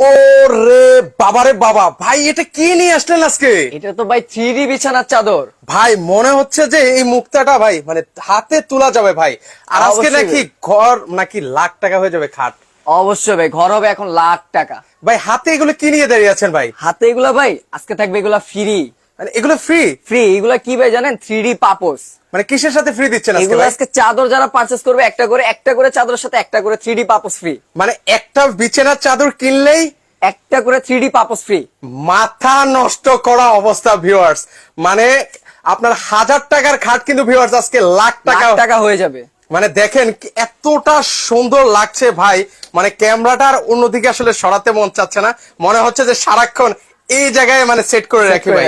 ও বাবারে বাবা। ভাই এটা কি নিয়ে আসলেন আজকে? এটা তো ভাই থ্রি বিছানার চাদর। ভাই মনে হচ্ছে যে এই মুক্তাটা ভাই মানে হাতে তোলা যাবে ভাই। আর আজকে নাকি ঘর নাকি লাখ টাকা হয়ে যাবে খাট। অবশ্যই ভাই ঘর হবে এখন লাখ টাকা। ভাই হাতে এগুলো কি নিয়ে দাঁড়িয়ে আছেন ভাই? হাতে এগুলা ভাই আজকে থাকবে এগুলা ফ্রি মানে এগুলো ফ্রি ফ্রি এগুলা কি ভাই জানেন? থ্রি পাপোস মানে কিসের সাথে ফ্রি দিচ্ছেন এগুলো আজকে চাদর যারা করবে একটা করে একটা করে চাদরের সাথে একটা করে থ্রি পাপোস ফ্রি মানে একটা বিছানার চাদর কিনলেই একটা করে থ্রি পাপোস ফ্রি মাথা নষ্ট করা অবস্থা ভিউয়ার্স মানে আপনার হাজার টাকার খাট কিন্তু ভিউয়ার্স আজকে লাখ লাখ টাকা টাকা হয়ে যাবে। মানে দেখেন এতটা সুন্দর লাগছে ভাই। মানে ক্যামেরাটার অন্যদিকে আসলে সরাতে মন চাচ্ছে না। মনে হচ্ছে যে সারাক্ষণ এই জায়গায় মানে সেট করে রাখি ভাই।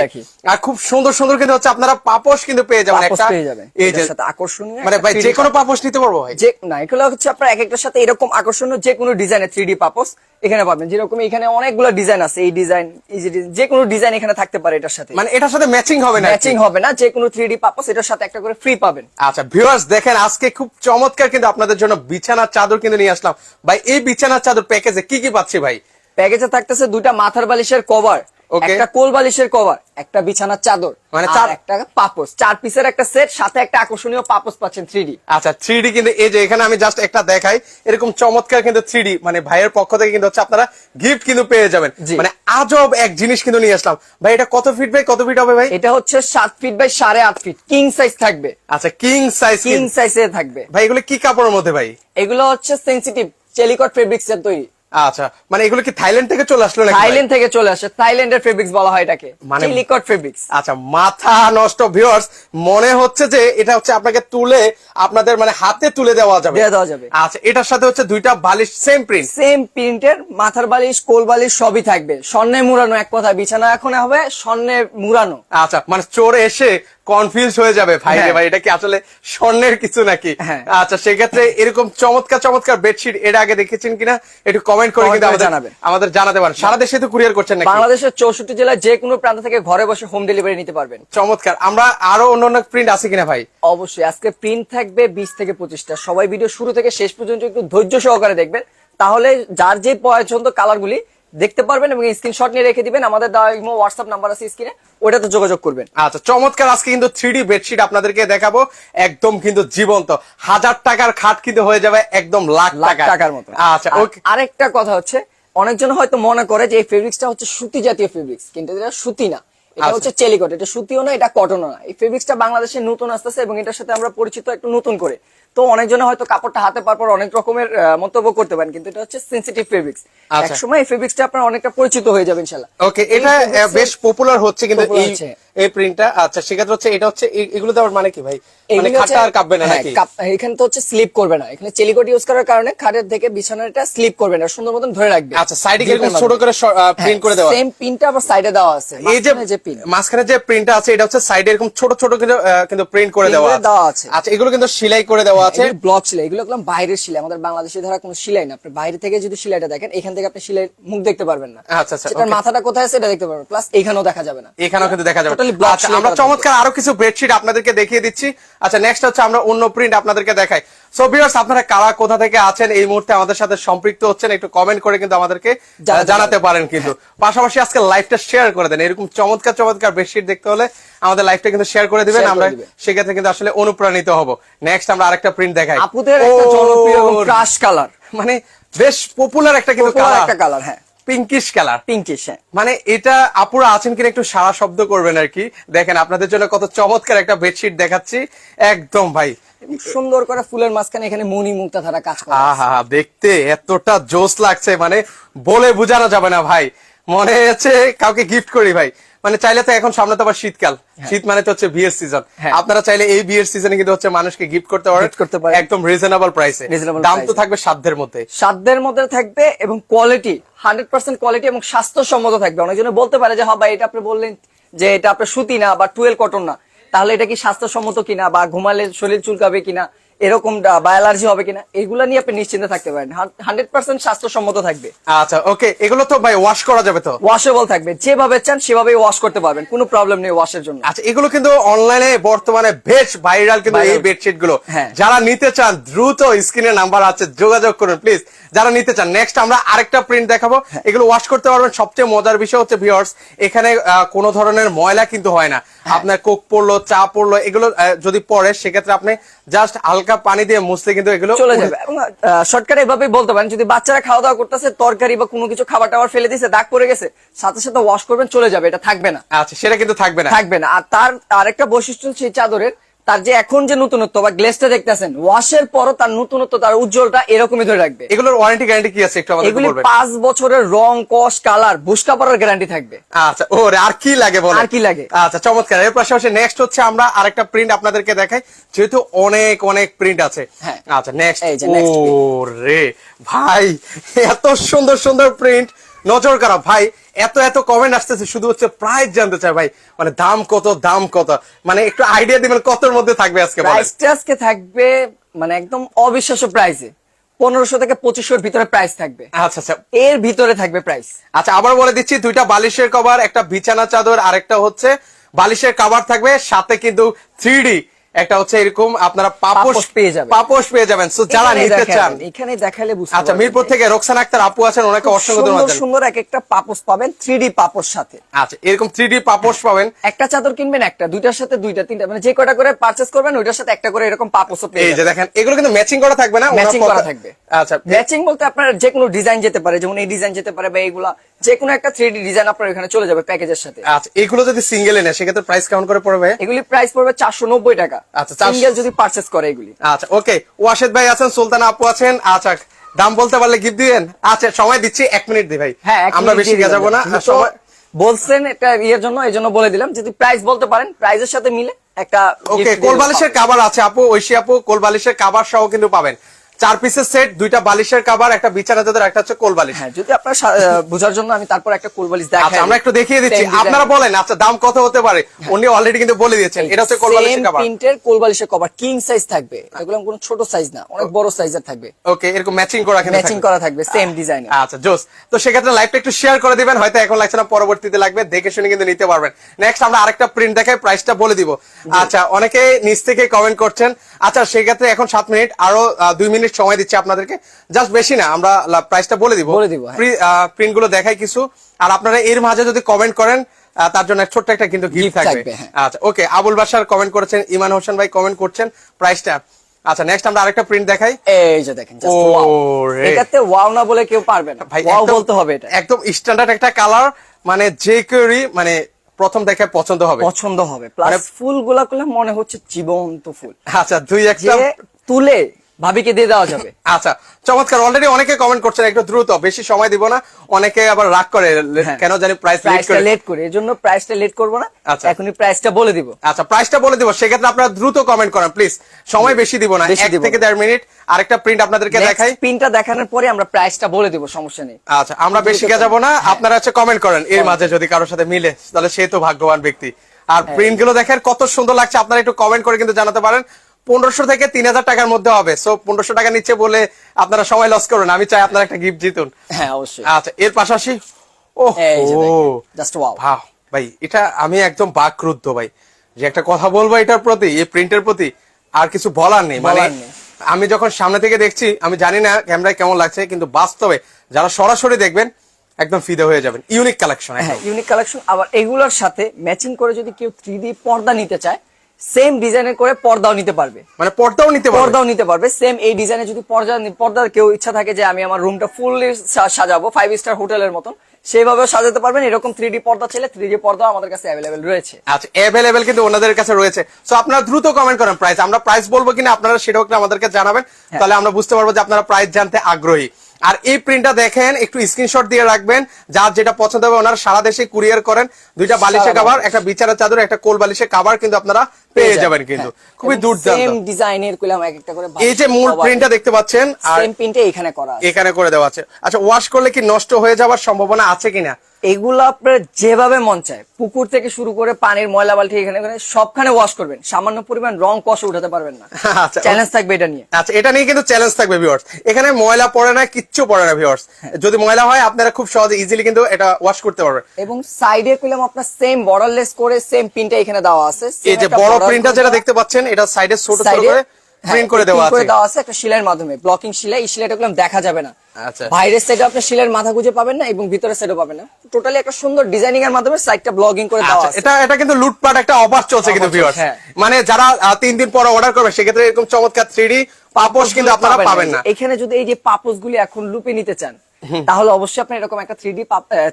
আর খুব সুন্দর সুন্দর কিন্তু হচ্ছে আপনারা পাপোশ কিন্তু পেয়ে যাবেন একটা পেয়ে যাবেন। এই যে সাথে আকর্ষণীয় মানে ভাই যে কোনো পাপোশ। নিতে পারব ভাই। যে না এগুলো হচ্ছে আপনার এক একটার সাথে এরকম আকর্ষণীয় যে কোনো ডিজাইনের থ্রি পাপোস এখানে পাবেন। যেরকম এখানে অনেকগুলো ডিজাইন আছে। এই ডিজাইন এই যে ডিজাইন যে কোনো ডিজাইন এখানে থাকতে পারে এটার সাথে। মানে এটার সাথে ম্যাচিং হবে না ম্যাচিং হবে না। যে কোনো থ্রি পাপোস এটার সাথে একটা করে ফ্রি পাবেন। আচ্ছা ভিউয়ার্স দেখেন আজকে খুব চমৎকার কিন্তু আপনাদের জন্য বিছানার চাদর কিন্তু নিয়ে আসলাম। ভাই এই বিছানার চাদর প্যাকেজে কি কি পাচ্ছি ভাই? প্যাকেজে থাকতেছে দুইটা মাথার বালিশের কভার. একটা কোল বালিশের কভার একটা বিছানার চাদর মানে চার- একটা পাপোস চার পিসের একটা সেট সাথে একটা আকর্ষণীয় পাপোস পাচ্ছেন থ্রি আচ্ছা থ্রি কিন্তু এই যে এখানে আমি জাস্ট একটা দেখাই এরকম চমৎকার কিন্তু থ্রি মানে ভাইয়ের পক্ষ থেকে কিন্তু হচ্ছে আপনারা গিফট কিন্তু পেয়ে যাবেন। মানে আজব এক জিনিস কিন্তু নিয়ে আসলাম। ভাই এটা কত ফিট ভাই? কত ফিট হবে ভাই? এটা হচ্ছে সাত ফিট বাই সাড়ে আট ফিট কিং সাইজ থাকবে। আচ্ছা কিং সাইজ কিং সাইজে থাকবে। ভাই এগুলো কি কাপড়ের মধ্যে ভাই? এগুলো হচ্ছে সেন্সিটিভ চেলিকট ফেব্রিক্স এর তৈরি। আচ্ছা মানে এগুলো কি থাইল্যান্ড থেকে চলে আসলো নাকি থাইল্যান্ড থেকে চলে আসে। থাইল্যান্ডের ফেব্রিক্স বলা হয় এটাকে। মানে- চেলিকট ফেব্রিক্স আচ্ছা মাথা নষ্ট ভিউয়ার্স মনে হচ্ছে যে এটা হচ্ছে আপনাকে তুলে আপনাদের মানে হাতে তুলে দেওয়া যাবে। দেওয়া যাবে। আচ্ছা এটার সাথে হচ্ছে দুইটা বালিশ সেম প্রিন্ট সেম প্রিন্টের মাথার বালিশ কোল বালিশ সবই থাকবে। স্বর্ণে মুড়ানো এক কথা বিছানা এখন হবে স্বর্ণে মুড়ানো। আচ্ছা মানে চোর এসে কনফিউজ হয়ে যাবে। ভাই রে হ্যাঁ। ভাই এটা কি আসলে স্বর্ণের কিছু নাকি? হ্যাঁ। আচ্ছা সেক্ষেত্রে এরকম চমৎকার চমৎকার বেডশিট এর আগে দেখেছেন কিনা? একটু কমেন্ট করে কিন্তু জানাবেন। আমাদের জানাতে পারেন। সারা দেশে তো কুরিয়ার করছেন নাকি? বাংলাদেশের চৌষট্টি জেলায় যে কোনো প্রান্ত থেকে ঘরে বসে হোম ডেলিভারি নিতে পারবেন। চমৎকার। আমরা আরও অন্য অন্য প্রিন্ট আছে কিনা ভাই? অবশ্যই। আজকে প্রিন্ট থাকবে বিশ থেকে পঁচিশটা। সবাই ভিডিও শুরু থেকে শেষ পর্যন্ত একটু ধৈর্য সহকারে দেখবেন। তাহলে যার যে পছন্দ কালারগুলি দেখতে পারবেন এবং স্ক্রিনশট নিয়ে রেখে দিবেন। আমাদের দেওয়া ইমো হোয়াটসঅ্যাপ নাম্বার আছে স্ক্রিনে ওটাতে যোগাযোগ করবেন। আচ্ছা চমৎকার। আজকে কিন্তু থ্রি বেডশিট আপনাদেরকে দেখাবো। একদম কিন্তু জীবন্ত। হাজার টাকার খাট কিন্তু হয়ে যাবে একদম লাখ টাকার। মতো। আচ্ছা আরেকটা কথা হচ্ছে অনেকজন হয়তো মনে করে যে এই ফেব্রিক্সটা হচ্ছে সুতি জাতীয় ফেব্রিক্স কিন্তু এটা সুতি না। এটা আচ্ছা। হচ্ছে চেলিকট এটা সুতিও না এটা কটনও না। এই ফেব্রিক্সটা বাংলাদেশে নতুন আসতেছে এবং এটার সাথে আমরা পরিচিত একটু নতুন করে। তো অনেকজনে হয়তো কাপড়টা হাতে পাওয়ার পর অনেক রকমের মন্তব্য করতে পারেন কিন্তু এটা হচ্ছে সেন্সিটিভ ফেব্রিক্স আচ্ছা। একসময় এই ফেব্রিক্সটা আপনার অনেকটা পরিচিত হয়ে যাবেন শালা ওকে এটা বেশ পপুলার হচ্ছে কিন্তু এই প্রিন্টটা আচ্ছা সেক্ষেত্রে হচ্ছে এটা হচ্ছে এগুলো দেওয়ার মানে কি ভাই? মানে খাটটা আর কাঁপবে না হ্যাঁ, নাকি? এখানে তো হচ্ছে স্লিপ করবে না। এখানে চেলিকট ইউজ করার কারণে খাটের থেকে বিছানাটা স্লিপ করবে না সুন্দর মতন ধরে রাখবে। আচ্ছা সাইডে এরকম ছোট করে প্রিন্ট করে দেওয়া? সেম পিনটা আবার সাইডে দেওয়া আছে এই যে যে পিন মাঝখানে যে প্রিন্টটা আছে এটা হচ্ছে সাইডে এরকম ছোট ছোট কিন্তু আহ, কিন্তু প্রিন্ট করে দেওয়া আছে। দেওয়া আছে। আচ্ছা এগুলো কিন্তু সেলাই করে দেওয়া আছে। ব্লক সেলাই এগুলো একদম বাইরের সেলাই। আমাদের বাংলাদেশে ধরা কোনো সেলাই না। আপনি বাইরে থেকে যদি সেলাইটা দেখেন এখান থেকে আপনি সেলাই মুখ দেখতে পারবেন না। আচ্ছা, আচ্ছা, মাথাটা কোথায় আছে এটা দেখতে পারবেন। প্লাস এখানেও দেখা যাবে না। এখানেও কিন্তু দেখা যাবে। Block আচ্ছা আমরা চমৎকার আরও কিছু বেডশিট আপনাদেরকে দেখিয়ে দিচ্ছি। আচ্ছা নেক্সট হচ্ছে আমরা অন্য প্রিন্ট আপনাদেরকে দেখাই। সো ভিউয়ার্স আপনারা কারা কোথা থেকে আছেন এই মুহূর্তে আমাদের সাথে সম্পৃক্ত হচ্ছেন একটু কমেন্ট করে কিন্তু আমাদেরকে জানাতে পারেন। কিন্তু। পাশাপাশি আজকে লাইভটা শেয়ার করে দেন। এরকম চমৎকার চমৎকার বেডশিট দেখতে হলে আমাদের লাইভটা কিন্তু শেয়ার করে দিবেন। আমরা। সেক্ষেত্রে কিন্তু আসলে অনুপ্রাণিত হব। নেক্সট আমরা আরেকটা প্রিন্ট দেখাই। আপুদের একটা জনপ্রিয় ক্রাশ কালার মানে বেশ পপুলার একটা কিন্তু কালার একটা কালার হ্যাঁ। পিঙ্কিশ কালার পিঙ্কিশ হ্যাঁ। মানে এটা আপুরা আছেন কিনা একটু সারা শব্দ করবেন আর কি। দেখেন আপনাদের জন্য কত চমৎকার একটা বেডশিট দেখাচ্ছি। একদম ভাই। সুন্দর করে ফুলের মাঝখানে এখানে মনি মুক্তা ধারা কাজ করা আহা দেখতে এতটা জোস লাগছে মানে বলে বোঝানো যাবে না ভাই। মনে হচ্ছে কাউকে গিফট করি ভাই। মানে চাইলে তো এখন সামনে তো আবার শীতকাল। শীত মানে তো হচ্ছে বিয়ের সিজন হ্যাঁ। আপনারা চাইলে এই বিয়ের সিজনে কিন্তু হচ্ছে মানুষকে গিফট করতে পারেন। করতে পারেন। একদম রিজনেবল প্রাইসে দাম তো থাকবে সাধ্যের মধ্যে। সাধ্যের মধ্যে থাকবে এবং কোয়ালিটি হান্ড্রেড পার্সেন্ট কোয়ালিটি এবং স্বাস্থ্যসম্মত থাকবে। অনেকজনে বলতে পারে যে হ্যাঁ ভাই এটা আপনি বললেন যে এটা আপনার সুতি না বা টুয়েল কটন না। তাহলে এটা কি স্বাস্থ্যসম্মত কিনা বা ঘুমালে শরীর চুলকাবে কিনা? এরকম বা অ্যালার্জি হবে কিনা? এগুলা নিয়ে আপনি নিশ্চিন্তে থাকতে পারেন। হান্ড্রেড পার্সেন্ট স্বাস্থ্যসম্মত থাকবে। আচ্ছা ওকে এগুলো তো ভাই ওয়াশ করা যাবে তো? ওয়াশেবল থাকবে। যেভাবে চান সেভাবেই ওয়াশ করতে পারবেন। কোনো প্রবলেম নেই ওয়াশের জন্য। আচ্ছা এগুলো কিন্তু অনলাইনে বর্তমানে বেশ ভাইরাল কিন্তু এই বেডশিটগুলো। হ্যাঁ। যারা নিতে চান দ্রুত স্ক্রিনে নাম্বার আছে যোগাযোগ করুন প্লিজ যারা নিতে চান নেক্সট আমরা আরেকটা প্রিন্ট দেখাবো। হ্যাঁ। এগুলো ওয়াশ করতে পারবেন। সবচেয়ে মজার বিষয় হচ্ছে ভিউয়ার্স এখানে কোনো ধরনের ময়লা কিন্তু হয় না। হ্যাঁ। আপনার কোক পড়ল চা পড়ল এগুলো যদি পড়ে সেক্ষেত্রে আপনি জাস্ট হালকা পানি দিয়ে মুছলে কিন্তু এগুলো চলে যাবে। এবং শর্টকাট এভাবেই বলতে পারেন যদি বাচ্চারা খাওয়া দাওয়া করতেছে তরকারি বা কোনো কিছু খাবার টাবার ফেলে দিয়েছে দাগ পড়ে গেছে সাথে সাথে ওয়াশ করবেন চলে যাবে। এটা থাকবে না। আচ্ছা সেটা কিন্তু থাকবে না। থাকবে না। আর তার আরেকটা বৈশিষ্ট্য সেই চাদরের তার যে এখন যে নতুনত্ব বা গ্লেসটা দেখতেছেন ওয়াশের পরও তার নতুনত্ব তার উজ্জ্বলটা এরকমই ধরে রাখবে। এগুলোর ওয়ারেন্টি গ্যারান্টি কি আছে একটু আমাদের এগুলি বলবেন? পাঁচ বছরের রং কস কালার বুসকা পরার গ্যারান্টি থাকবে। আচ্ছা ওরে আর কি লাগে বলো আর কি লাগে? আচ্ছা চমৎকার। এর পাশাপাশি নেক্সট হচ্ছে আমরা আরেকটা প্রিন্ট আপনাদেরকে দেখাই যেহেতু অনেক অনেক প্রিন্ট আছে। হ্যাঁ। আচ্ছা নেক্সট। ওরে ভাই এত সুন্দর সুন্দর প্রিন্ট নজর করা ভাই এত এত কমেন্ট আসতেছে শুধু হচ্ছে প্রাইস জানতে চাই ভাই। মানে দাম কত দাম কত? মানে একটু আইডিয়া দিবেন কতর মধ্যে থাকবে আজকে প্রাইসটা আজকে থাকবে মানে একদম অবিশ্বাস্য প্রাইসে পনেরোশো থেকে পঁচিশশোর ভিতরে প্রাইস থাকবে। আচ্ছা আচ্ছা। এর ভিতরে থাকবে প্রাইস আচ্ছা আবার বলে দিচ্ছি দুইটা বালিশের কভার একটা বিছানা চাদর আরেকটা হচ্ছে বালিশের কভার থাকবে। সাথে কিন্তু থ্রি একটা হচ্ছে এরকম আপনারা পাপোশ পেয়ে যাবেন। পাপোশ পেয়ে যাবেন। সো যারা নিতে চান এখানে দেখালে বুঝতে আচ্ছা মিরপুর থেকে রোকসান আক্তার আপু আছেন ওনাকে অসংখ্য ধন্যবাদ। সুন্দর এক একটা পাপোশ পাবেন থ্রি ডি পাপোশ সাথে। আচ্ছা এরকম থ্রি ডি পাপোশ পাবেন। একটা চাদর কিনবেন একটা দুইটার সাথে দুইটা তিনটা মানে যে কটা করে পারচেস করবেন ওইটার সাথে একটা করে এরকম পাপোশও পেয়ে এই যে দেখেন এগুলো কিন্তু ম্যাচিং করা থাকবে না? ম্যাচিং করা থাকবে। আচ্ছা ম্যাচিং বলতে আপনার যে কোনো ডিজাইন যেতে পারে যেমন এই ডিজাইন যেতে পারে বা এইগুলা যে কোনো একটা থ্রি ডিজাইন আপনার এখানে চলে যাবে প্যাকেজের সাথে। আচ্ছা এগুলো যদি সিঙ্গেল এনে সেক্ষেত্রে প্রাইস কেমন করে পড়বে? এগুলি প্রাইস পড়বে চারশো নব্বই টাকা। আচ্ছা, সিঙ্গেল যদি পারচেস করে এগুলি। আচ্ছা ওকে ওয়াশেদ ভাই আছেন সুলতানা আপু আছেন আচ্ছা দাম বলতে পারলে গিফট দিবেন? আচ্ছা সময় দিচ্ছি এক মিনিট দি ভাই। হ্যাঁ আমরা বেশি যাব না। সময় বলছেন এটা ইয়ের জন্য এই জন্য বলে দিলাম যদি প্রাইস বলতে পারেন প্রাইসের সাথে মিলে একটা ওকে gift দিয়ে কোল বালিশের কাবার আছে আপু ঐশী আপু কোল বালিশের কাবার সহ কিন্তু পাবেন। চার পিসের সেট দুইটা বালিশের কাবার একটা বিছানা চাদর একটা হচ্ছে কোল বালিশ। হ্যাঁ যদি আপনার বোঝার জন্য আমি তারপর একটা কোলবালিশ দেখাই। আচ্ছা আমরা একটু দেখিয়ে দিচ্ছি। আপনারা বলেন আচ্ছা দাম কত হতে পারে? উনি অলরেডি কিন্তু বলে দিয়েছেন এটা হচ্ছে কোল বালিশের কাবার প্রিন্টের কোলবালিশের কভার কিং সাইজ থাকবে। এগুলো কোনো ছোট সাইজ না অনেক বড় সাইজের থাকবে। ওকে এরকম ম্যাচিং করা কিন্তু ম্যাচিং করা থাকবে সেম ডিজাইন আচ্ছা জোস। তো সেক্ষেত্রে লাইভটা একটু শেয়ার করে দিবেন হয়তো এখন লাগছে না পরবর্তীতে লাগবে দেখে শুনে কিন্তু নিতে পারবেন। নেক্সট আমরা আরেকটা প্রিন্ট দেখাই প্রাইসটা বলে দিব। আচ্ছা অনেকে নিচ থেকে কমেন্ট করছেন। আচ্ছা সেক্ষেত্রে এখন সাত মিনিট আরও দুই মিনিট সময় দিচ্ছি আপনাদেরকে। জাস্ট বেশি না আমরা প্রাইসটা বলে দিব। বলে দিব, হ্যাঁ। প্রিন্টগুলো দেখাই কিছু। আর আপনারা এর মাঝে যদি কমেন্ট করেন তার জন্য ছোট্ট একটা কিন্তু গিফট থাকবে। হ্যাঁ। আচ্ছা ওকে আবুল বাসার কমেন্ট করেছেন ইমান হোসেন ভাই কমেন্ট করছেন প্রাইসটা আচ্ছা নেক্সট আমরা আরেকটা প্রিন্ট দেখাই। এই যে দেখেন। এটাতে ওয়াও না বলে কেউ পারবে না। ভাই ওয়াও বলতে হবে এটা। একদম স্ট্যান্ডার্ড একটা কালার মানে যে কেউই মানে প্রথম দেখে পছন্দ হবে। পছন্দ হবে। প্লাস মানে- ফুলগুলা মনে হচ্ছে জীবন্ত ফুল। আচ্ছা দুই একটা তুলে ভাবিকে দিয়ে দেওয়া যাবে। আচ্ছা চমৎকার। অলরেডি অনেকে কমেন্ট করছেন একটু দ্রুত বেশি সময় দিব না। অনেকে আবার রাগ করে হ্যাঁ। কেন জানি প্রাইস লেট করে। লেট করে এর জন্য প্রাইসটা লেট করব না। আচ্ছা। এখনই প্রাইসটা বলে দিব। আচ্ছা প্রাইসটা বলে দিব। সেক্ষেত্রে আপনারা দ্রুত কমেন্ট করেন প্লিজ সময় বেশি দিব না এক থেকে দেড় মিনিট আরেকটা প্রিন্ট আপনাদেরকে দেখাই। পিনটা দেখানোর পরে আমরা প্রাইসটা বলে দিব সমস্যা নেই। আচ্ছা আমরা বেশি দ্রুত যাব না আপনারা হচ্ছে কমেন্ট করেন এর মাঝে যদি কারোর সাথে মিলে তাহলে সে তো ভাগ্যবান ব্যক্তি। আর হ্যাঁ। প্রিন্টগুলো দেখেন কত সুন্দর লাগছে। আপনারা একটু কমেন্ট করে কিন্তু জানাতে পারেন। পনেরোশো থেকে তিন হাজার টাকার মধ্যে হবে। সো পনেরোশো টাকা নিচ্ছে বলে আপনারা সময় লস করুন। আমি চাই আপনারা একটা গিফট জিতুন। হ্যাঁ অবশ্যই। আচ্ছা এর পাশাপাশি ও জাস্ট ওয়াও ভাই এটা আমি একদম বাকরুদ্ধ ভাই। যে একটা কথা বলব এটার প্রতি এই প্রিন্টের প্রতি আর কিছু বলার নেই। মানে আমি যখন সামনে থেকে দেখছি আমি জানি না ক্যামেরায় কেমন লাগছে কিন্তু বাস্তবে যারা সরাসরি দেখবেন একদম ফিদে হয়ে যাবেন। ইউনিক কালেকশন হ্যাঁ ইউনিক কালেকশন আবার এগুলোর সাথে ম্যাচিং করে যদি কেউ থ্রি পর্দা নিতে চায় সেম ডিজাইনের করে পর্দাও নিতে পারবে। মানে পর্দাও নিতে পারবে? পর্দাও নিতে পারবে। সেম এই ডিজাইনে যদি পর্দা পর্দার কেউ ইচ্ছা থাকে যে আমি আমার রুমটা ফুললি সাজাবো ফাইভ স্টার হোটেলের মতন সেভাবেও সাজাতে পারবেন। এরকম থ্রি ডি পর্দা ছেলে থ্রি ডি পর্দা আমাদের কাছে অ্যাভেলেবেল রয়েছে। আচ্ছা অ্যাভেলেবেল কিন্তু ওনাদের কাছে রয়েছে। সো আপনারা দ্রুত কমেন্ট করেন প্রাইস আমরা প্রাইস বলব কিনা আপনারা সেটাও একটু আমাদেরকে জানাবেন। হ্যাঁ। তাহলে আমরা বুঝতে পারব যে আপনারা প্রাইস জানতে আগ্রহী। আর এই প্রিন্টটা দেখেন একটু স্ক্রিনশট দিয়ে রাখবেন। যার যেটা পছন্দ হবে ওনারা সারা দেশে কুরিয়ার করেন। দুইটা বালিশের সারা কাবার একটা বিছানা চাদর একটা কোল বালিশের কাবার কিন্তু আপনারা পেয়ে যাবেন কিন্তু। খুবই দুর্দান্ত। সেম ডিজাইনের এক একটা করে এই যে মূল প্রিন্টটা দেখতে পাচ্ছেন আর সেম প্রিন্টে এখানে করা আছে। এখানে করে দেওয়া আছে। আচ্ছা ওয়াশ করলে কি নষ্ট হয়ে যাওয়ার সম্ভাবনা আছে কিনা? এগুলো আপনার যেভাবে মন চায়। পুকুর থেকে শুরু করে পানির ময়লা বালতি এখানে সবখানে ওয়াশ করবেন। সামান্য পরিমাণ রং কষ উঠাতে পারবেন না। চ্যালেঞ্জ থাকবে এটা নিয়ে। আচ্ছা এটা নিয়ে কিন্তু চ্যালেঞ্জ থাকবে ভিউয়ার্স এখানে ময়লা পড়ে না কিচ্ছু পড়ে না ভিউয়ার্স হ্যাঁ। যদি ময়লা হয় আপনারা খুব সহজে ইজিলি কিন্তু এটা ওয়াশ করতে পারবেন। এবং সাইডে কইলাম আপনার সেম বর্ডারলেস করে সেম প্রিন্টটা এখানে দেওয়া আছে। এই যে বড় প্রিন্টটা যেটা দেখতে পাচ্ছেন এটা সাইডে ছোট ছোট করে হ্যাঁ, প্রিন্ট করে দেওয়া আছে। দেওয়া আছে একটা শিলাইয়ের মাধ্যমে ব্লকিং শিলাই এই শিলাইটা করলাম দেখা যাবে না। আচ্ছা। বাইরের সাইডে আপনি শিলের মাথা গুজে পাবেন না এবং ভিতরের সাইডে পাবেন না। টোটালি একটা সুন্দর ডিজাইনিং এর মাধ্যমে সাইডটা ব্লগিং করে দেওয়া আচ্ছা, আছে। এটা এটা কিন্তু লুটপাট একটা অফার চলছে কিন্তু ভিউয়ার্স হ্যাঁ। মানে যারা তিন দিন পর অর্ডার করবে সেক্ষেত্রে এরকম চমৎকার থ্রি পাপোশ কিন্তু আপনারা পাবেন না। এখানে যদি এই যে পাপোস গুলি এখন লুপে নিতে চান তাহলে অবশ্যই আপনি এরকম একটা থ্রি ডি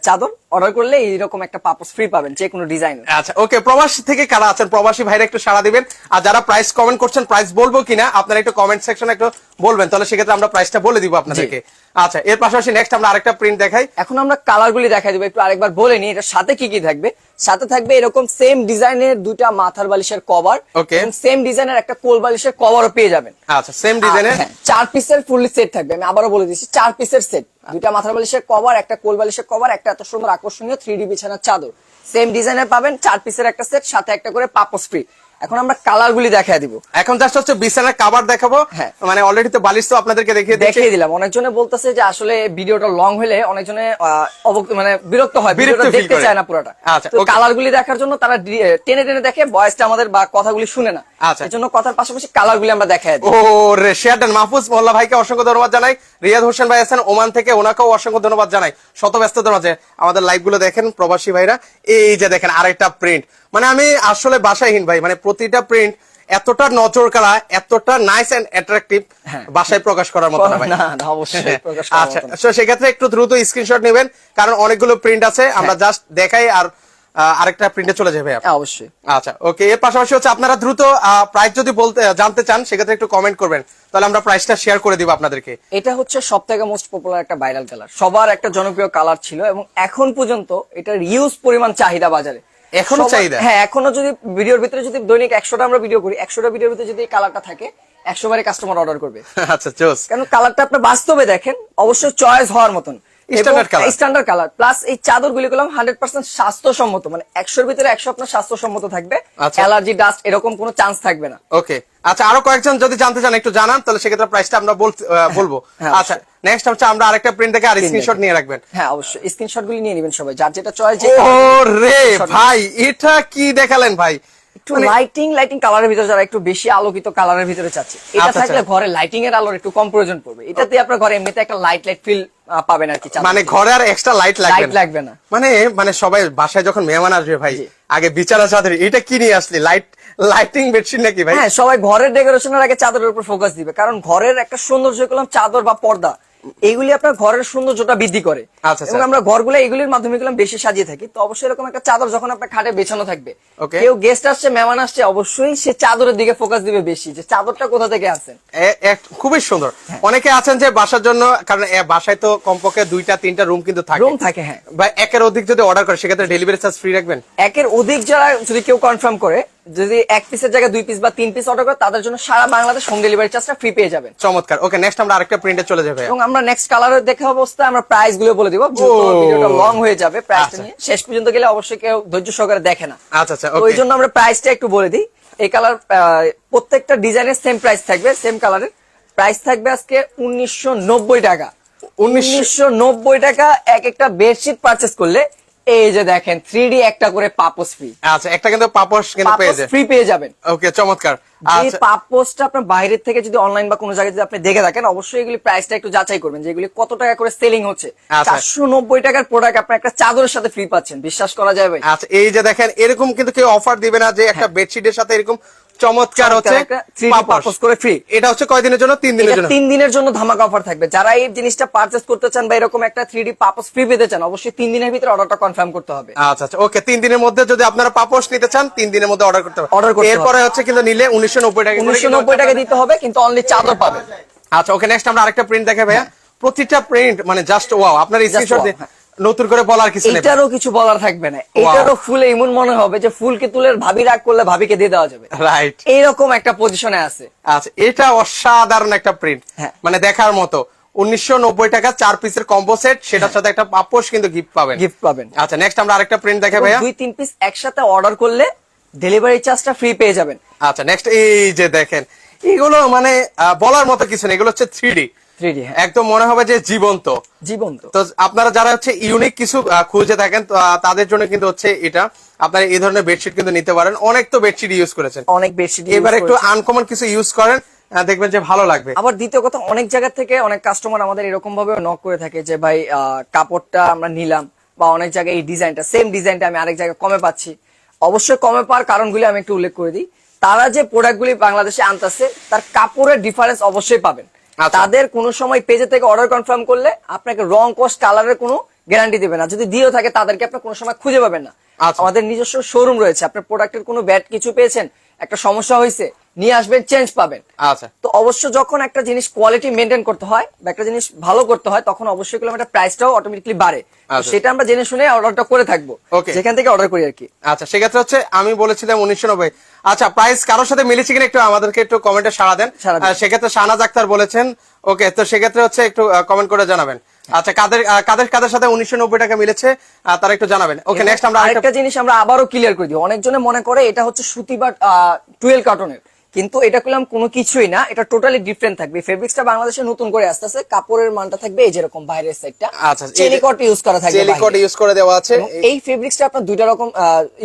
চাদর অর্ডার করলে এইরকম একটা পাপোস ফ্রি পাবেন যে কোনো ডিজাইন আচ্ছা ওকে প্রবাসী থেকে কারা আছেন? প্রবাসী ভাইরা একটু সাড়া দিবেন। আর যারা প্রাইস কমেন্ট করছেন প্রাইস বলব কিনা আপনারা একটু কমেন্ট সেকশনে একটু বলবেন তাহলে সেক্ষেত্রে আমরা প্রাইসটা বলে দিব আপনাদেরকে। আচ্ছা এর পাশাপাশি নেক্সট আমরা আরেকটা প্রিন্ট দেখাই। এখন আমরা কালার গুলি দেখাই দিব একটু আরেকবার বলে নিই এটার সাথে কি কি থাকবে? সাথে থাকবে এরকম সেম ডিজাইনের দুইটা মাথার বালিশের কভার Okay. সেম ডিজাইনের একটা কোল বালিশের কভারও পেয়ে যাবেন। আচ্ছা সেম ডিজাইনের হ্যাঁ, চার পিসের ফুললি সেট থাকবে আমি আবারও বলে দিচ্ছি চার পিসের সেট দুইটা মাথার বালিশের কভার একটা কোল বালিশের কভার একটা এত সুন্দর আকর্ষণীয় থ্রি ডি বিছানার চাদর। সেম ডিজাইনের পাবেন, চার পিসের একটা সেট সাথে একটা করে পাপস ফ্রি এখন আমরা কালার গুলি দেখাই দিব। এখন জাস্ট হচ্ছে বিছানার কাভার দেখাবো। হ্যাঁ। মানে অলরেডি তো বালিশ তো আপনাদেরকে দেখিয়ে দেখিয়ে দিলাম। অনেকজনে বলতেছে যে আসলে ভিডিওটা লং হলে অনেকজনে মানে বিরক্ত হয় ভিডিওটা দেখতে চায় না পুরোটা। আচ্ছা, তো কালার গুলি দেখার জন্য তারা টেনে টেনে দেখে ভয়েসটা আমাদের বা কথাগুলি শুনে না। আচ্ছা। এই জন্য কথার পাশাপাশি কালার গুলি আমরা দেখাই দিই। ও রে শেয়ারডান মাহফুজ মোল্লা ভাইকে অসংখ্য ধন্যবাদ জানাই। রিয়াদ হোসেন ভাই আছেন ওমান থেকে ওনাকেও অসংখ্য ধন্যবাদ জানাই। শত ব্যস্ততার মাঝে আমাদের লাইভগুলো দেখেন প্রবাসী ভাইরা। এই যে দেখেন আরেকটা প্রিন্ট মানে আমি আসলে বাসায়হীন ভাই মানে প্রতিটা প্রিন্ট এতটা নজর কাড়া এতটা নাইস এন্ড অ্যাট্রাকটিভ হ্যাঁ। বাসায় প্রকাশ করার মতো না ভাই। করার আচ্ছা সেক্ষেত্রে একটু দ্রুত স্ক্রিনশট নেবেন কারণ অনেকগুলো প্রিন্ট আছে আমরা হ্যাঁ। জাস্ট দেখাই আর আরেকটা প্রিন্টে চলে যাবে হ্যাঁ, অবশ্যই। আচ্ছা ওকে এর পাশাপাশি হচ্ছে আপনারা দ্রুত প্রাইস যদি বলতে জানতে চান সেক্ষেত্রে একটু কমেন্ট করবেন তাহলে আমরা প্রাইসটা শেয়ার করে দিব আপনাদেরকে। এটা হচ্ছে সব থেকে মোস্ট পপুলার একটা ভাইরাল কালার সবার একটা জনপ্রিয় কালার ছিল এবং এখন পর্যন্ত এটার ইউজ পরিমাণ চাহিদা বাজারে। এখনও চাহিদা? হ্যাঁ এখনও যদি ভিডিওর ভিতরে যদি দৈনিক একশোটা আমরা ভিডিও করি একশোটা ভিডিওর ভিতরে যদি এই কালারটা থাকে একশো বারে কাস্টমার অর্ডার করবে আচ্ছা চোস কারণ কালারটা আপনি বাস্তবে দেখেন অবশ্যই চয়েস হওয়ার মতন। স্ট্যান্ডার্ড কালার প্লাস এই চাদর গুলি করলাম হান্ড্রেড পার্সেন্ট স্বাস্থ্যসম্মত মানে একশোর ভিতরে একশো আপনার স্বাস্থ্যসম্মত থাকবে। আচ্ছা। অ্যালার্জি ডাস্ট এরকম কোনো চান্স থাকবে না। ওকে আচ্ছা আরও কয়েকজন যদি জানতে চান একটু জানান তাহলে সেক্ষেত্রে প্রাইসটা আমরা বলতে- বলব। হ্যাঁ, আচ্ছা নেক্সট হচ্ছে আমরা আরেকটা প্রিন্ট দেখে আর স্ক্রিনশট নিয়ে রাখবেন। হ্যাঁ অবশ্যই। স্ক্রিনশট গুলি নিয়ে নেবেন সবাই যার যেটা চয়েস ও রে ভাই এটা কি দেখালেন ভাই? একটু লাইটিং লাইটিং কালারের ভিতরে যারা একটু বেশি আলোকিত কালারের ভিতরে চাচ্ছে এটা আচ্ছা, থাকলে আচ্ছা। ঘরে লাইটিং এর আলোর একটু কম প্রয়োজন পড়বে। এটাতে আপনার ঘরে এমনিতে একটা লাইট লাইট ফিল পাবেন আর কি মানে ঘরে আর এক্সট্রা লাইট লাগবে লাইট লাগবে না। মানে মানে সবাই বাসায় যখন মেহমান আসবে ভাই আগে বিচারা চাদর এটা কি নিয়ে আসলি? লাইট লাইটিং বেডশিট নাকি ভাই? হ্যাঁ সবাই ঘরের ডেকোরেশনের আগে চাদরের উপর ফোকাস দিবে। কারণ ঘরের একটা সৌন্দর্য করলাম চাদর বা পর্দা এইগুলি আপনার ঘরের সৌন্দর্যটা বৃদ্ধি করে। আচ্ছা, এবং আচ্ছা। আমরা ঘরগুলো এগুলির মাধ্যমে বেশি সাজিয়ে থাকি। তো অবশ্যই এরকম একটা চাদর যখন আপনার খাটে বেছানো থাকবে কেউ গেস্ট আসছে মেহমান আসছে অবশ্যই সে চাদরের দিকে ফোকাস দিবে বেশি যে চাদরটা কোথা থেকে এক- খুবই সুন্দর। হ্যাঁ। অনেকে আছেন যে বাসার জন্য কারণ বাসায় তো কমপক্ষে দুইটা তিনটা রুম কিন্তু থাকে। রুম থাকে হ্যাঁ। বা একের অধিক যদি অর্ডার করে সেক্ষেত্রে ডেলিভারি চার্জ ফ্রি রাখবেন? একের অধিক যারা যদি কেউ কনফার্ম করে যদি এক পিসের জায়গায় দুই পিস বা তিন পিস অর্ডার করে তাদের জন্য সারা বাংলাদেশ হোম ডেলিভারি চার্জটা ফ্রি পেয়ে যাবেন। চমৎকার। ওকে নেক্সট আমরা আরেকটা প্রিন্টে চলে যাবে এবং আমরা নেক্সট কালারের দেখা অবস্থা আমরা প্রাইসগুলো বলে দিব। ভিডিওটা লং হয়ে যাবে প্রাইসটা আচ্ছা। নিয়ে। শেষ পর্যন্ত গেলে অবশ্যই কেউ ধৈর্য সহকারে দেখে না। আচ্ছা আচ্ছা ওই জন্য আমরা প্রাইসটা একটু বলে দিই। এই কালার প্রত্যেকটা ডিজাইনের সেম প্রাইস থাকবে সেম কালারের প্রাইস থাকবে আজকে উনিশশো নব্বই টাকা। 1900 উনিশশো টাকা এক একটা বেডশিট পারচেস করলে এই যে দেখেন থ্রি একটা করে পাপোস ফ্রি আচ্ছা একটা কিন্তু পাপস কিন্তু পেয়ে যায় ফ্রি পেয়ে যাবেন। ওকে চমৎকার। যে আচ্ছা। পাপোসটা আপনার বাইরের থেকে যদি অনলাইন বা কোনো জায়গায় যদি আপনি দেখে থাকেন অবশ্যই এগুলি প্রাইসটা একটু যাচাই করবেন যে এগুলি কত টাকা করে সেলিং হচ্ছে। আচ্ছা। চারশো নব্বই টাকার প্রোডাক্ট আপনি একটা চাদরের সাথে ফ্রি পাচ্ছেন বিশ্বাস করা যাবে। আচ্ছা এই যে দেখেন এরকম কিন্তু কেউ অফার দিবে না যে একটা বেডশিটের সাথে এরকম চমৎকার হচ্ছে। একটা 3D পাপোশ। পাপোশ করে free। এটা হচ্ছে কয়দিনের জন্য তিন দিনের জন্য তিন দিনের জন্য ধামাকা অফার থাকবে যারা এই জিনিসটা পারচেস করতে চান বা এরকম একটা থ্রি ডি পাপোস ফ্রি পেতে চান অবশ্যই তিন দিনের ভিতরে অর্ডারটা কনফার্ম করতে হবে আচ্ছা আচ্ছা ওকে তিন দিনের মধ্যে যদি আপনারা পাপোশ নিতে চান তিন দিনের মধ্যে অর্ডার করতে হবে Order করতে। এরপরে হচ্ছে কিন্তু নিলে উনিশশো নব্বই টাকা উনিশশো নব্বই টাকা দিতে হবে কিন্তু অনলি চাদর পাবেন আচ্ছা ওকে নেক্সট আমরা আরেকটা প্রিন্ট দেখাই ভাইয়া প্রতিটা প্রিন্ট মানে জাস্ট ওয়াও আপনার স্ক্রিনশট। নতুন করে বলার কিছু এটারও কিছু বলার থাকবে না। এটারও ফুল এমন মনে হবে যে ফুলকে তুলে ভাবি রাগ করলে ভাবিকে দিয়ে দেওয়া যাবে। রাইট এইরকম একটা পজিশনে আছে। আচ্ছা এটা অসাধারণ একটা প্রিন্ট হ্যাঁ। মানে দেখার মতো। উনিশশো নব্বই টাকা চার পিসের কম্বো সেট সেটার সাথে একটা পাপোশ কিন্তু গিফট পাবেন। গিফট পাবেন। আচ্ছা নেক্সট আমরা আরেকটা প্রিন্ট দুই তিন পিস একসাথে অর্ডার করলে ডেলিভারি চার্জটা ফ্রি পেয়ে যাবেন। আচ্ছা নেক্সট এই যে দেখেন এগুলো মানে বলার মতো কিছু নেই। এগুলো হচ্ছে থ্রি ডি একদম মনে হবে যে জীবন্ত। জীবন্ত। তো আপনারা যারা হচ্ছে ইউনিক কিছু খুঁজে থাকেন তাদের জন্য কিন্তু হচ্ছে এটা। আপনারা এই ধরনের বেডশিট কিন্তু নিতে পারেন। অনেক তো বেডশিট ইউজ করেছেন। অনেক বেশি এবার একটু আনকমন কিছু ইউজ করেন দেখবেন যে ভালো লাগবে। আবার দ্বিতীয় কথা অনেক জায়গা থেকে অনেক কাস্টমার আমাদের এরকম ভাবে নক করে থাকে যে ভাই কাপড়টা আমরা নিলাম। বা অনেক জায়গায় এই ডিজাইনটা সেম ডিজাইনটা আমি আরেক জায়গায় কমে পাচ্ছি। অবশ্যই কমে পাওয়ার কারণগুলি আমি একটু উল্লেখ করে দিই। তারা যে প্রোডাক্টগুলি বাংলাদেশে আনতেছে তার কাপড়ের ডিফারেন্স অবশ্যই পাবেন। তাদের কোনো সময় পেজে থেকে অর্ডার কনফার্ম করলে আপনাকে রং কস্ট কালারের কোনো গ্যারান্টি দেবে না। যদি দিয়েও থাকে তাদেরকে আপনি কোনো সময় খুঁজে পাবেন না। আচ্ছা। আমাদের নিজস্ব শোরুম রয়েছে। আপনার প্রোডাক্টের কোনো ব্যাড কিছু পেয়েছেন? একটা সমস্যা হয়েছে? নিয়ে আসবেন চেঞ্জ পাবেন। আচ্ছা। তো অবশ্য যখন একটা জিনিস কোয়ালিটি মেনটেন করতে হয় বা একটা জিনিস ভালো করতে হয় তখন অবশ্যই কিলোমিটার প্রাইসটাও অটোমেটিকলি বাড়ে। আচ্ছা। সেটা আমরা জেনে শুনে অর্ডারটা করে থাকব. যেখান থেকে অর্ডার করি আর কি। আচ্ছা সেক্ষেত্রে হচ্ছে আমি বলেছিলাম উনিশশো নব্বই। আচ্ছা প্রাইস কারোর সাথে মিলেছে কিনা একটু আমাদেরকে একটু কমেন্টে সাড়া দেন। সেক্ষেত্রে শাহনাজ আক্তার বলেছেন। ওকে তো সেক্ষেত্রে হচ্ছে একটু কমেন্ট করে জানাবেন। আচ্ছা কাদের কাদের কাদের সাথে উনিশশো নব্বই টাকা মিলেছে তারা একটু জানাবেন। ওকে নেক্সট আমরা আরেকটা আরেকটা জিনিস আমরা আবারও ক্লিয়ার করে দিই। অনেকজনে মনে করে এটা হচ্ছে সুতি বা টুয়েলভ কার্টনের কিন্তু এটা করলাম কোনো কিছুই না এটা টোটালি ডিফারেন্ট থাকবে। ফেব্রিক্সটা বাংলাদেশে নতুন করে আসতে আসতেছে কাপড়ের মানটা থাকবে এই যেরকম বাইরের সাইডটা আচ্ছা, চেলিকট ইউজ করা থাকবে চেলিকট ইউজ করে দেওয়া আছে। এই ফেব্রিক্সটা আপনার দুইটা রকম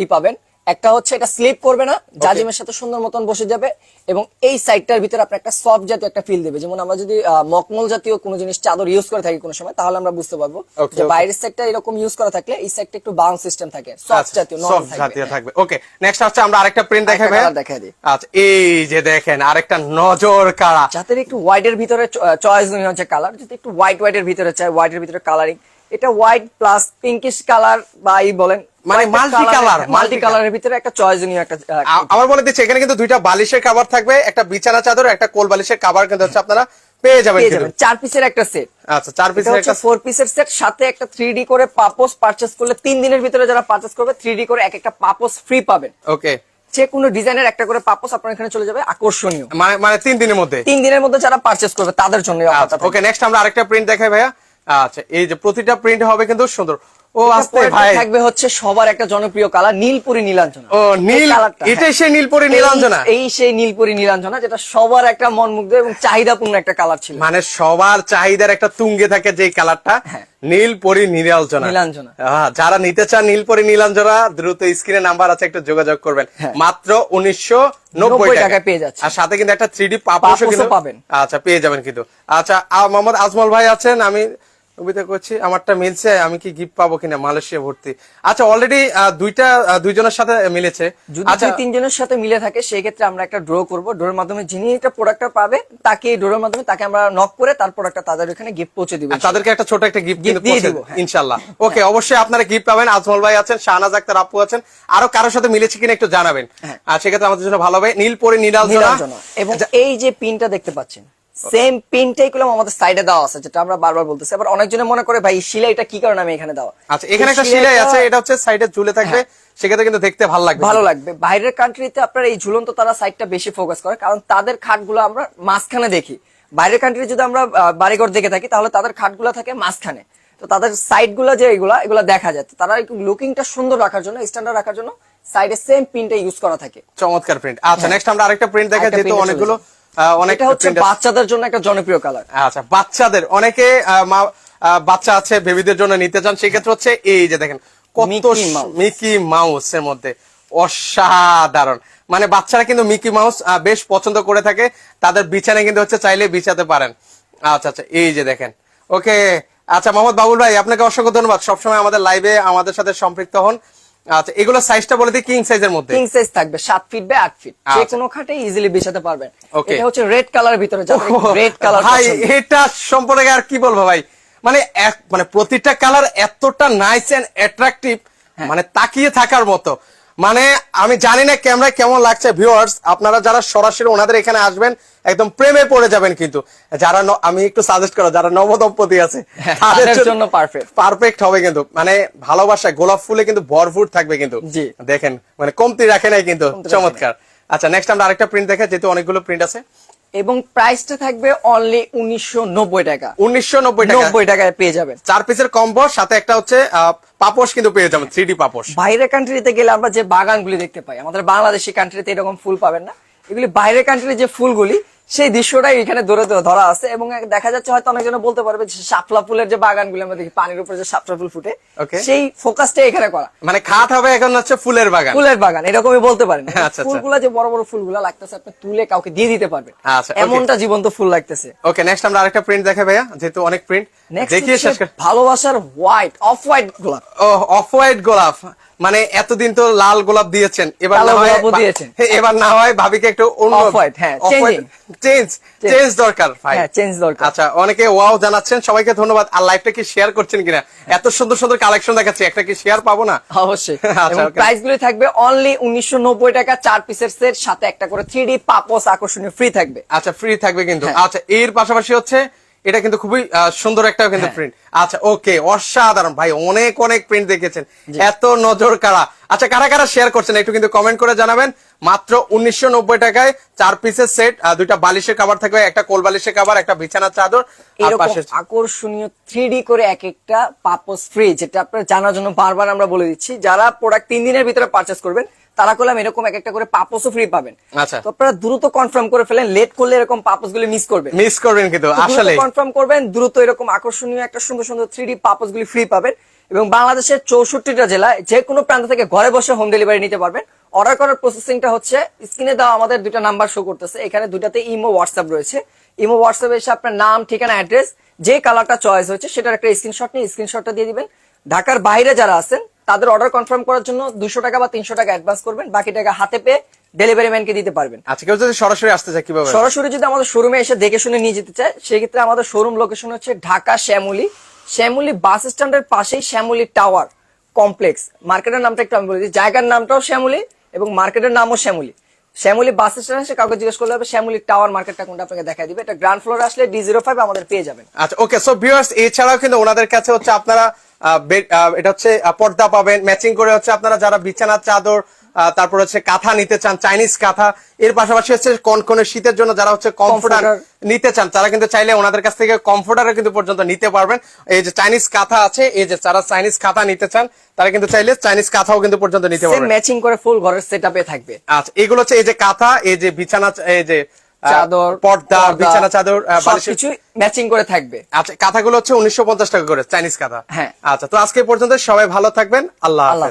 ই পাবেন। একটা হচ্ছে এটা স্লিপ করবে না জাজিমের সাথে সুন্দর মতন বসে যাবে এবং এই সাইডটার ভিতরে আপনার একটা সফট জাতীয় একটা ফিল দেবে। যেমন আমরা যদি মকমল জাতীয় কোনো জিনিস চাদর ইউজ করে থাকি কোনো সময় তাহলে আমরা বুঝতে পারব যে বাইরের সাইডটা এরকম ইউজ করা থাকলে এই সাইডটা একটু বাউন্স সিস্টেম থাকে সফট জাতীয় নরম জাতীয় থাকবে। ওকে নেক্সট হচ্ছে আমরা আরেকটা প্রিন্ট দেখাবে colour দেখাই দিই। আচ্ছা এই যে দেখেন আরেকটা নজর কাড়া। যাদের একটু হোয়াইট এর ভিতরে চয়েস নিয়ে হচ্ছে কালার যদি একটু হোয়াইট হোয়াইট এর ভিতরে চাই হোয়াইট এর ভিতরে কালারিং এটা হোয়াইট প্লাস পিঙ্কিশ কালার বা ই বলেন মানে multi colour, মাল্টি কালারের ভিতরে একটা চয়েসনীয় একটা আমার বলে দিচ্ছি এখানে কিন্তু দুইটা বালিশের কাভার থাকবে একটা বিছানা চাদর একটা কোল বালিশের কাভার কিন্তু হচ্ছে আপনারা পেয়ে যাবেন চার পিসের একটা সেট আচ্ছা চার পিসের একটা ফোর পিসের সেট সাথে একটা থ্রি করে পাপোস পারচেস করলে তিন দিনের ভিতরে যারা পারচেস করবে থ্রি করে এক একটা পাপোস ফ্রি পাবেন। ওকে যে কোনো ডিজাইনের একটা করে পাপোস আপনার এখানে চলে যাবে আকর্ষণীয়। মানে মানে তিন দিনের মধ্যে? তিন দিনের মধ্যে যারা পারচেস করবে তাদের জন্য। ওকে নেক্সট আমরা আরেকটা প্রিন্ট দেখাই ভাইয়া। আচ্ছা এই যে প্রতিটা প্রিন্ট হবে কিন্তু সুন্দর। ও আস্তে ভাই থাকবে হচ্ছে সবার একটা জনপ্রিয় কালার নীলপুরি নীলাঞ্জনা ও নীল হ্যাঁ। সেই নীলপরি নীলাঞ্জনা এই- সেই নীলপুরি নীলাঞ্জনা যেটা সবার একটা মন মুগ্ধ এবং চাহিদাপূর্ণ একটা কালার ছিল মানে সবার চাহিদার একটা তুঙ্গে থাকে যে কালারটা হ্যাঁ। নীলপরি নীলাঞ্জনা নীলাঞ্জনা। যারা নিতে চান নীলপরি নীলাঞ্জনা দ্রুত স্ক্রিনে নাম্বার আছে একটু যোগাযোগ করবেন হ্যাঁ। মাত্র উনিশশো নব্বই 90 টাকায় পেয়ে যাচ্ছে। আর সাথে কিন্তু একটা থ্রি ডি পাপোশও পাপোশও কিন্তু পাবেন। আচ্ছা পেয়ে যাবেন কিন্তু আচ্ছা মোহাম্মদ আজমল ভাই আছেন আমি কবিতা করছি। আমারটা মিলছে আমি কি গিফট পাবো কিনা? মালয়েশিয়া ভর্তি। আচ্ছা অলরেডি দুইটা দুইজনের সাথে মিলেছে। যদি আচ্ছা তিনজনের সাথে মিলে থাকে সেই ক্ষেত্রে আমরা একটা ড্র করব। ড্রোর মাধ্যমে যিনি এটা প্রোডাক্টটা পাবে তাকে এই ড্রোর মাধ্যমে তাকে আমরা নক করে তার প্রোডাক্টটা তাদের এখানে গিফট পৌঁছে দিব। তাদেরকে একটা ছোট একটা গিফট দিয়ে দিব, হ্যাঁ। ইনশাল্লাহ ওকে অবশ্যই আপনারা গিফট পাবেন। আজমল ভাই আছেন শাহনাজ আক্তার আপু আছেন। আরও কারোর সাথে মিলেছে কিনা একটু জানাবেন। হ্যাঁ। আর সেক্ষেত্রে আমাদের জন্য ভালো হবে। নীলপরি নীলাঞ্জনা। নীলাঞ্জনা। এবং এই যে পিনটা দেখতে পাচ্ছেন সেম পিনটাই গুলো আমাদের সাইডে দেওয়া আছে যেটা আমরা বারবার বলতেছি। আবার অনেকজনে মনে করে ভাই শিলাইটা কি কারণে আমি এখানে দেওয়া? আচ্ছা এখানে একটা শিলাইটা- আছে এটা হচ্ছে সাইডে ঝুলে থাকবে সেক্ষেত্রে কিন্তু দেখতে ভালো লাগবে। হ্যাঁ। ভালো লাগবে। বাইরের কান্ট্রিতে আপনার এই ঝুলন্ত তারা সাইডটা বেশি ফোকাস করে কারণ তাদের খাটগুলো আমরা মাঝখানে দেখি। বাইরের কান্ট্রি যদি আমরা বাড়িঘর দেখে থাকি তাহলে তাদের খাটগুলো থাকে মাঝখানে। তো তাদের সাইডগুলো যে এগুলা এগুলা দেখা যায়। তারা একটু লুকিংটা সুন্দর রাখার জন্য স্ট্যান্ডার্ড রাখার জন্য সাইডে সেম পিনটা ইউজ করা থাকে। চমৎকার প্রিন্ট আচ্ছা নেক্সট আমরা আরেকটা প্রিন্ট আরেকটা যেহেতু অনেকগুলো অনেক হচ্ছে বাচ্চাদের জন্য একটা জনপ্রিয় কালার আচ্ছা বাচ্চাদের অনেকে বাচ্চা আছে বেবিদের জন্য নিতে চান সেক্ষেত্রে হচ্ছে এই যে দেখেন কত মিকি মাউস। এর মধ্যে। অসাধারণ। মানে বাচ্চারা কিন্তু মিকি মাউস বেশ পছন্দ করে থাকে। তাদের বিছানায় কিন্তু হচ্ছে চাইলে বিছাতে পারেন। আচ্ছা আচ্ছা এই যে দেখেন। ওকে আচ্ছা মোহাম্মদ বাবুল ভাই আপনাকে অসংখ্য ধন্যবাদ। সবসময় আমাদের লাইভে আমাদের সাথে সম্পৃক্ত হন। আচ্ছা এগুলো সাইজটা বলে দিই কিং সাইজের মধ্যে কিং সাইজ থাকবে 7 ফিট বাই 8 ফিট যে। কোনো খাটে ইজিলি বিছাতে পারবেন. এটা হচ্ছে রেড কালারের ভিতরে যাবে রেড কালার ভাই এটা সম্পর্কে আর কি বলব ভাই মানে এক মানে প্রতিটা কালার এতটা নাইস এন্ড অ্যাট্রাকটিভ। মানে তাকিয়ে থাকার মতো মানে আমি জানি না ক্যামেরায় কেমন লাগছে ভিউয়ার্স আপনারা যারা সরাসরি ওনাদের এখানে আসবেন একদম প্রেমে পড়ে যাবেন কিন্তু। যারা আমি একটু সাজেস্ট করো যারা নবদম্পতি আছে হ্যাঁ, তাদের জন্য পারফেক্ট পারফেক্ট হবে কিন্তু। মানে ভালোবাসায় গোলাপ ফুলে কিন্তু ভরপুর থাকবে কিন্তু। জি। দেখেন মানে কমতি রাখে নাই কিন্তু চমৎকার। আচ্ছা নেক্সট আমরা আরেকটা প্রিন্ট দেখে যেহেতু অনেকগুলো প্রিন্ট আছে। এবং প্রাইসটা থাকবে অনলি উনিশশো নব্বই টাকা। উনিশশো নব্বই টাকা। নব্বই টাকায় পেয়ে যাবেন। চার পিসের কম্বো সাথে একটা হচ্ছে আহ, পাপোশ কিন্তু পেয়ে যাবেন থ্রি ডি পাপোশ। বাইরের কান্ট্রিতে গেলে আমরা যে বাগানগুলি দেখতে পাই আমাদের বাংলাদেশি কান্ট্রিতে এরকম ফুল পাবেন না। এগুলি বাইরের কান্ট্রির যে ফুলগুলি সেই দৃশ্যটাই এখানে ধরে ধরে আছে এবং দেখা যাচ্ছে হয়তো অনেকজন বলতে পারবে যে শাপলা ফুলের যে বাগানগুলো আমরা দেখি পানির উপরে যে শাপলা ফুল ফুটে. সেই ফোকাসটাই এখানে করা। মানে খাট হবে এখন হচ্ছে ফুলের বাগান। ফুলের বাগান এরকমই বলতে পারেন। আচ্ছা, আচ্ছা। ফুলগুলা যে বড় বড় ফুলগুলা লাগতেছে আপনি তুলে কাউকে দিয়ে দিতে পারবেন। আচ্ছা, এমনটা জীবন্ত ফুল লাগতেছে। ওকে নেক্সট আমরা আরেকটা প্রিন্ট দেখাই ভাইয়া যেহেতু অনেক প্রিন্ট দেখিয়ে শেষ ভালোবাসার হোয়াইট অফ হোয়াইট গোলাপ। ও অফ হোয়াইট গোলাপ। মানে এতদিন তো লাল গোলাপ দিয়েছেন এবার না হয় এবার না হয় ভাবিকে একটু অন্য হ্যাঁ, changing. চেঞ্জ চেঞ্জ দরকার ভাই। হ্যাঁ চেঞ্জ দরকার। আচ্ছা অনেকে ওয়াও জানাচ্ছেন সবাইকে ধন্যবাদ। আর লাইভটা কি শেয়ার করছেন কিনা? এত সুন্দর সুন্দর কালেকশন দেখাচ্ছি একটা কি শেয়ার পাবো না? অবশ্যই। আচ্ছা, প্রাইসগুলো থাকবে অনলি উনিশশো নব্বই টাকা চার পিসের সেট সাথে একটা করে থ্রি ডি পাপস আকর্ষণীয় ফ্রি থাকবে। আচ্ছা ফ্রি থাকবে কিন্তু। হ্যাঁ। আচ্ছা এর পাশাপাশি হচ্ছে এটা কিন্তু খুবই সুন্দর একটা কিন্তু হ্যাঁ। প্রিন্ট আচ্ছা ওকে অসাধারণ। ভাই অনেক অনেক প্রিন্ট দেখেছেন। এত নজর কারা আচ্ছা কারা কারা শেয়ার করছেন একটু কিন্তু কমেন্ট করে জানাবেন। মাত্র উনিশশো নব্বই টাকায় চার পিসের সেট দুইটা বালিশের কাবার থাকবে একটা কোল বালিশের কাবার একটা বিছানার চাদর আকর্ষণীয় থ্রি করে এক একটা পাপস ফ্রি যেটা আপনার জানার জন্য বারবার আমরা বলে দিচ্ছি। যারা প্রোডাক্ট তিন দিনের ভিতরে পারচেস করবেন তারা করলাম এরকম এক একটা করে পাপসও ফ্রি পাবেন। আচ্ছা। তো আপনারা দ্রুত কনফার্ম করে ফেলেন লেট করলে এরকম পাপসগুলো মিস করবেন। মিস করবেন কিন্তু আসলে কনফার্ম করবেন দ্রুত এরকম আকর্ষণীয় একটা সুন্দর সুন্দর থ্রি ডি পাপস গুলি ফ্রি পাবেন এবং বাংলাদেশের চৌষট্টিটা জেলায় যে কোনো প্রান্ত থেকে ঘরে বসে হোম ডেলিভারি নিতে পারবেন। অর্ডার করার প্রসেসিংটা হচ্ছে স্ক্রিনে দেওয়া আমাদের দুইটা নাম্বার শো করতেছে। এখানে দুটাতে ইমো হোয়াটসঅ্যাপ রয়েছে। ইমো হোয়াটসঅ্যাপ এসে আপনার নাম ঠিকানা অ্যাড্রেস যে কালারটা চয়েস হয়েছে সেটার একটা স্ক্রিনশট নিয়ে স্ক্রিনশটটা দিয়ে দিবেন। ঢাকার বাইরে যারা আছেন তাদের অর্ডার কনফার্ম করার জন্য দুশো টাকা বা তিনশো টাকা অ্যাডভান্স করবেন বাকি টাকা হাতে পেয়ে ডেলিভারি ম্যানকে দিতে পারবেন। আজকেও যদি সরাসরি আসতে চায় কীভাবে? সরাসরি যদি আমাদের শোরুমে এসে দেখে শুনে নিয়ে যেতে চায় সেক্ষেত্রে আমাদের শোরুম লোকেশন হচ্ছে ঢাকা শ্যামলি। শ্যামলি বাস স্ট্যান্ডের পাশেই শ্যামলি টাওয়ার কমপ্লেক্স মার্কেটের নামটা একটু আমি বলে দিই। জায়গার নামটাও শ্যামলি এবং মার্কেটের নামও শ্যামলী। শ্যামলী বাস স্ট্যান্ড এসে কাউকে জিজ্ঞেস করলে হবে, শ্যামলি টাওয়ার মার্কেটটা কোনটা আপনাকে দেখা দিবে? এটা গ্রাউন্ড ফ্লোর আসলে ডি জিরো ফাইভ আমাদের পেয়ে যাবেন। আচ্ছা ওকে সো ভিউয়ার্স এছাড়াও কিন্তু ওনাদের কাছে হচ্ছে আপনারা এটা হচ্ছে পর্দা পাবেন। ম্যাচিং করে হচ্ছে আপনারা যারা বিছানার চাদর তারপর হচ্ছে কাঁথা নিতে চান চাইনিজ কাঁথা। এর পাশাপাশি হচ্ছে কনকনে শীতের জন্য যারা হচ্ছে কমফোর্টার নিতে চান তারা কিন্তু চাইলে ওনাদের কাছ থেকে কমফোর্টার কিন্তু পর্যন্ত নিতে পারবেন। এই যে চাইনিজ কাঁথা আছে এই যে যারা চাইনিজ কাঁথা নিতে চান তারা কিন্তু চাইলে চাইনিজ কাঁথাও কিন্তু পর্যন্ত নিতে পারবেন। ম্যাচিং করে ফুল ঘরের সেট থাকবে। আচ্ছা এগুলো হচ্ছে এই যে কাঁথা এই যে বিছানা এই যে চাদর পর্দা বিছানা চাদর সবকিছু ম্যাচিং করে থাকবে। আচ্ছা কাঁথাগুলো হচ্ছে উনিশশো পঞ্চাশ টাকা করে চাইনিজ কাঁথা। হ্যাঁ। আচ্ছা তো আজকে পর্যন্ত সবাই ভালো থাকবেন আল্লাহ আল্লাহ।